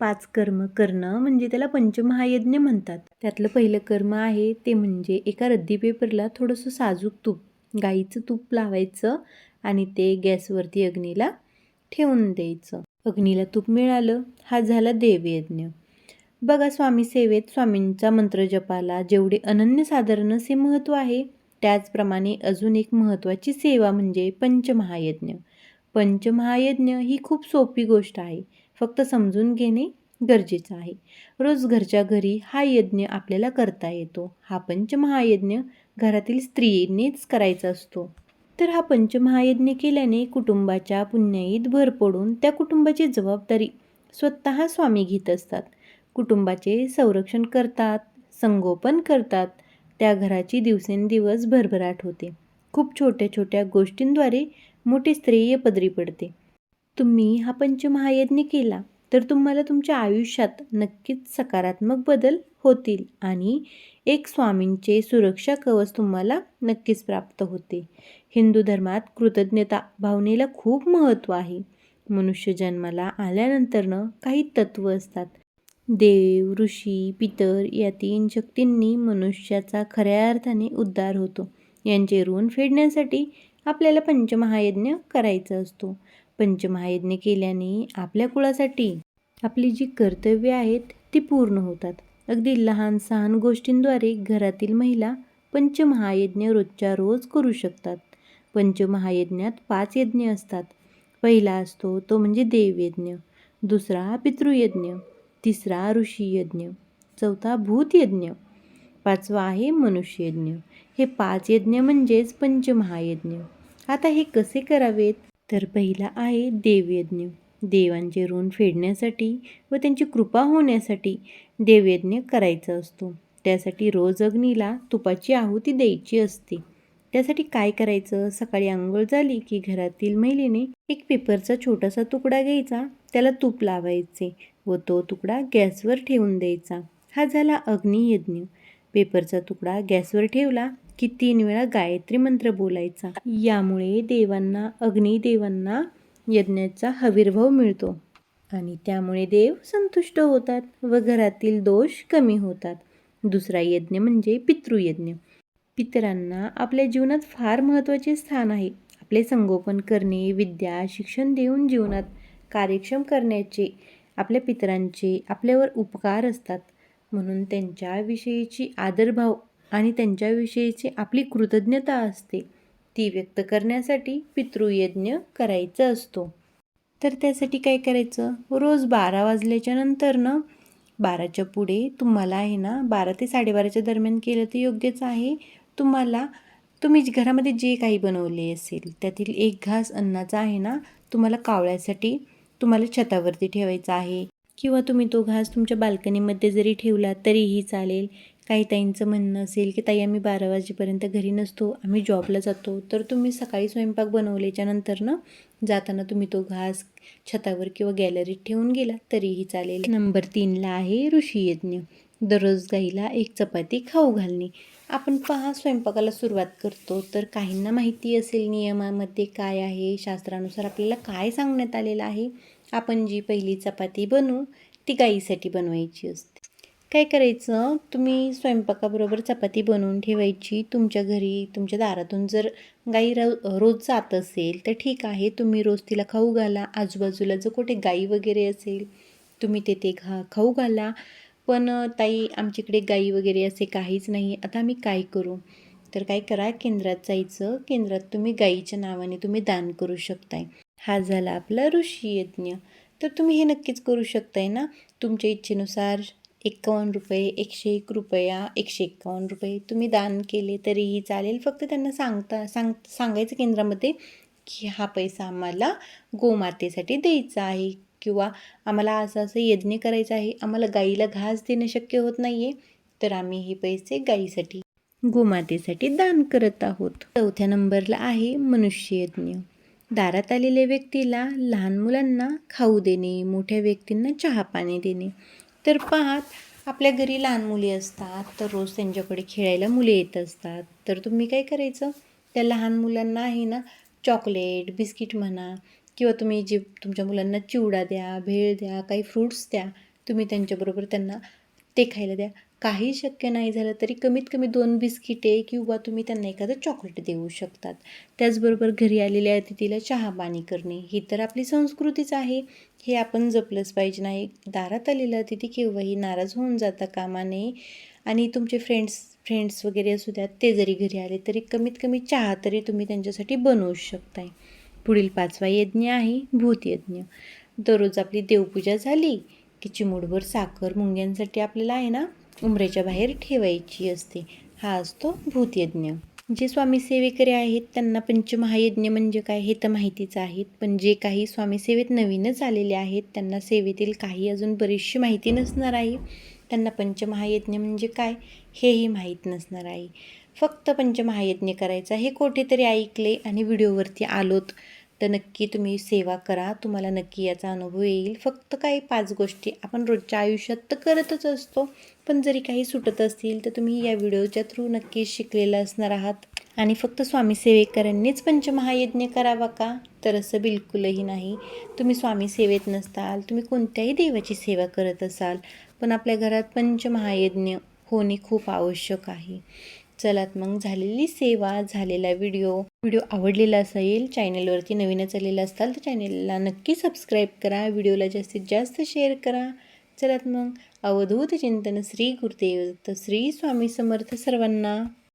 पाच कर्म करणं म्हणजे त्याला पंचमहायज्ञ म्हणतात. त्यातलं पहिलं कर्म आहे ते म्हणजे एका रद्दी पेपरला थोडंसं साजूक तूप गाईचं तूप लावायचं आणि ते गॅसवरती अग्नीला ठेवून द्यायचं. अग्नीला तूप मिळालं हा झाला देवयज्ञ. बघा स्वामी सेवेत स्वामींचा मंत्र जपाला जेवढे अनन्यसाधारण असे महत्त्व आहे त्याचप्रमाणे अजून एक महत्त्वाची सेवा म्हणजे पंचमहायज्ञ. पंचमहायज्ञ ही खूप सोपी गोष्ट आहे. फक्त समजून घेणे गरजेचं आहे. रोज घरच्या घरी हा यज्ञ आपल्याला करता येतो. हा पंचमहायज्ञ घरातील स्त्रीनेच करायचा असतो. तर हा पंचमहायज्ञ केल्याने कुटुंबाच्या पुण्याईत भर पडून त्या कुटुंबाची जबाबदारी स्वतः स्वामी घेत असतात. कुटुंबाचे संरक्षण करतात संगोपन करतात. त्या घराची दिवसेंदिवस भरभराट होते. खूप छोट्या छोट्या गोष्टींद्वारे मोठी स्त्रेय पदरी पडते. तुम्ही हा पंचमहायज्ञ केला तर तुम्हाला तुमच्या आयुष्यात नक्कीच सकारात्मक बदल होतील आणि एक स्वामींचे सुरक्षा कवच तुम्हाला नक्कीच प्राप्त होते. हिंदू धर्मात कृतज्ञता भावनेला खूप महत्त्व आहे. मनुष्य जन्माला आल्यानंतरनं काही तत्त्व असतात. देव ऋषी पितर या तीन शक्तींनी मनुष्याचा खऱ्या अर्थाने उद्धार होतो. यांचे ऋण फेडण्यासाठी आपल्याला पंचमहायज्ञ करायचा असतो. पंचमहायज्ञ केल्याने आपल्या कुळासाठी आपली जी कर्तव्य आहेत ती पूर्ण होतात. अगदी लहान सहान गोष्टींद्वारे घरातील महिला पंचमहायज्ञ रोजच्या रोज करू शकतात. पंचमहायज्ञात पाच यज्ञ असतात. पहिला असतो तो म्हणजे देवयज्ञ. दुसरा पितृयज्ञ. तिसरा ऋषीयज्ञ. चौथा भूतयज्ञ. पाचवा आहे मनुष्ययज्ञ. हे पाच यज्ञ म्हणजेच पंचमहायज्ञ. आता हे कसे करावेत? तर पहिला आहे देवयज्ञ. देवांचे ऋण फेडण्यासाठी व त्यांची कृपा होण्यासाठी देवयज्ञ करायचा असतो. त्यासाठी रोज अग्नीला तुपाची आहुती द्यायची असते. त्यासाठी काय करायचं? सकाळी आंघोळ झाली की घरातील महिलेने एक पेपरचा छोटासा तुकडा घ्यायचा. त्याला तूप लावायचे व तो तुकडा गॅसवर ठेवून द्यायचा. हा झाला अग्नियज्ञ. पेपरचा तुकडा गॅसवर ठेवला की तीन वेळा गायत्री मंत्र बोलायचा. यामुळे देवांना अग्निदेवांना यज्ञाचा हविर्भाव मिळतो. आणि त्यामुळे देव संतुष्ट होतात व घरातील दोष कमी होतात. दुसरा यज्ञ म्हणजे पितृयज्ञ. पितरांना आपल्या जीवनात फार महत्त्वाचे स्थान आहे. आपले संगोपन करणे विद्या शिक्षण देऊन जीवनात कार्यक्षम करण्याचे आपल्या पितरांचे आपल्यावर उपकार असतात. म्हणून त्यांच्याविषयीची आदरभाव आणि त्यांच्याविषयीची आपली कृतज्ञता असते ती व्यक्त करण्यासाठी पितृयज्ञ करायचा असतो. तर त्यासाठी काय करायचं? रोज बारा वाजल्याच्या नंतर ना बाराच्या पुढे तुम्हाला आहे ना बारा ते साडेबाराच्या दरम्यान केलं तर योग्यच आहे. तुम्हाला तुम्ही घरामध्ये जे काही बनवले असेल त्यातील एक घास अन्नाचा आहे ना तुम्हाला कावळ्यासाठी तुम्हाला छतावरती ठेवायचा आहे. किंवा तुम्ही तो घास तुमच्या बाल्कनीमध्ये जरी ठेवला तरीही चालेल. काही ताईंचं म्हणणं असेल की ताई आम्ही बारा वाजेपर्यंत घरी नसतो आम्ही जॉबला जातो. तर तुम्ही सकाळी स्वयंपाक बनवल्याच्यानंतर ना जाताना तुम्ही तो घास छतावर किंवा गॅलरीत ठेवून गेला तरीही चालेल. नंबर तीनला आहे ऋषीयज्ञ दररोज गाईला एक चपाती खाऊ घालणे. आपण पहा स्वयंपाकाला सुरुवात करतो तर काहींना माहिती असेल नियमामध्ये काय आहे शास्त्रानुसार आपल्याला काय सांगण्यात आलेलं आहे? आपण जी पहिली चपाती बनवू ती गाईसाठी बनवायची असते. काय करायचं? तुम्ही स्वयंपाकाबरोबर चपाती बनवून ठेवायची. तुमच्या घरी तुमच्या दारातून जर गाई रो रोज जात असेल तर ठीक आहे. तुम्ही रोज तिला खाऊ घाला. आजूबाजूला जर कुठे गाई वगैरे असेल तुम्ही तेथे घा खाऊ घाला. पण ताई आमच्याकडे गाई वगैरे असे काहीच नाही. आता आम्ही काय करू? तर काय करा केंद्रात जायचं. केंद्रात तुम्ही गाईच्या नावाने तुम्ही दान करू शकताय. हा झाला आपला ऋषी यज्ञ. तर तुम्ही हे नक्कीच करू शकताय ना? तुमच्या इच्छेनुसार एक्कावन्न रुपये एकशे एक रुपया एकशे एक्कावन्न रुपये तुम्ही दान केले तरीही चालेल. फक्त त्यांना सांगता सांग सांगायचं केंद्रामध्ये की हा पैसा आम्हाला गोमातेसाठी द्यायचा आहे किंवा आम्हाला असं असं यज्ञ करायचं आहे. आम्हाला गाईला घास देणं शक्य होत नाही आहे तर आम्ही हे पैसे गाईसाठी गोमातेसाठी दान करत आहोत. चौथ्या नंबरला आहे मनुष्ययज्ञ. दारात आलेल्या व्यक्तीला लहान मुलांना खाऊ देणे मोठ्या व्यक्तींना चहा पाणी देणे. तर पाहत आपल्या घरी लहान मुली असतात तर रोज त्यांच्याकडे खेळायला मुले येत असतात. तर तुम्ही काय करायचं? त्या लहान मुलांना आहे ना चॉकलेट बिस्किट म्हणा किंवा तुम्ही जे तुमच्या मुलांना चिवडा द्या भेळ द्या काही फ्रूट्स द्या तुम्ही त्यांच्याबरोबर त्यांना ते खायला द्या. काही शक्य नाही झालं तरी कमीत कमी दोन बिस्किटे किंवा तुम्ही त्यांना एखादं चॉकलेट देऊ शकतात. त्याचबरोबर घरी आलेल्या अतिथीला चहा पाणी करणे ही तर आपली संस्कृतीच आहे. हे आपण जपलंच पाहिजे नाही. दारात आलेलं अतिथी केव्हाही नाराज होऊन जाता कामा नये. आणि तुमचे फ्रेंड्स फ्रेंड्स वगैरे असू द्यात ते जरी घरी आले तरी कमीत कमी चहा तरी तुम्ही त्यांच्यासाठी बनवू शकताय. पुढील पाचवा यज्ञ आहे भूत यज्ञ. दररोज आपली देवपूजा झाली की चिमूडभर साखर मुंग्यांसाठी आपल्याला आहे ना? उमरेच्या बाहेर ठेवायची असते. हा असतो भूतयज्ञ. जे स्वामी सेवेकरी आहेत त्यांना पंचमहायज्ञ म्हणजे काय हे तर माहितीच आहेत. पण जे काही स्वामी सेवेत नवीनच आलेले आहेत त्यांना सेवेतील काही अजून बरीचशी माहिती नसणार आहे. त्यांना पंचमहायज्ञ म्हणजे काय हेही माहीत नसणार आहे. फक्त पंचमहायज्ञ करायचा हे कुठेतरी ऐकले आणि व्हिडिओवरती आलोत. तर नक्की तुम्ही सेवा करा. तुम्हाला नक्की याचा अनुभव येईल. फक्त काही पाच गोष्टी आपण रोजच्या आयुष्यात तर करतच असतो. पण जरी काही सुटत असतील तर तुम्ही या व्हिडिओच्या थ्रू नक्कीच शिकलेलं असणार आहात. आणि फक्त स्वामी सेवेकरांनीच पंचमहायज्ञ करावा का? तर असं बिलकुलही नाही. तुम्ही स्वामी सेवेत नसताल तुम्ही कोणत्याही देवाची सेवा करत असाल पण आपल्या घरात पंचमहायज्ञ होणे खूप आवश्यक आहे. चलात मग झालेली सेवा झालेला व्हिडिओ व्हिडिओ आवडलेला असेल चॅनलवरती नवीनच आलेला असाल तर चॅनलला नक्की सबस्क्राईब करा. व्हिडिओला जास्तीत जास्त शेअर करा. चलात मग अवधूत चिंतन श्री गुरुदेव तर श्री स्वामी समर्थ सर्वांना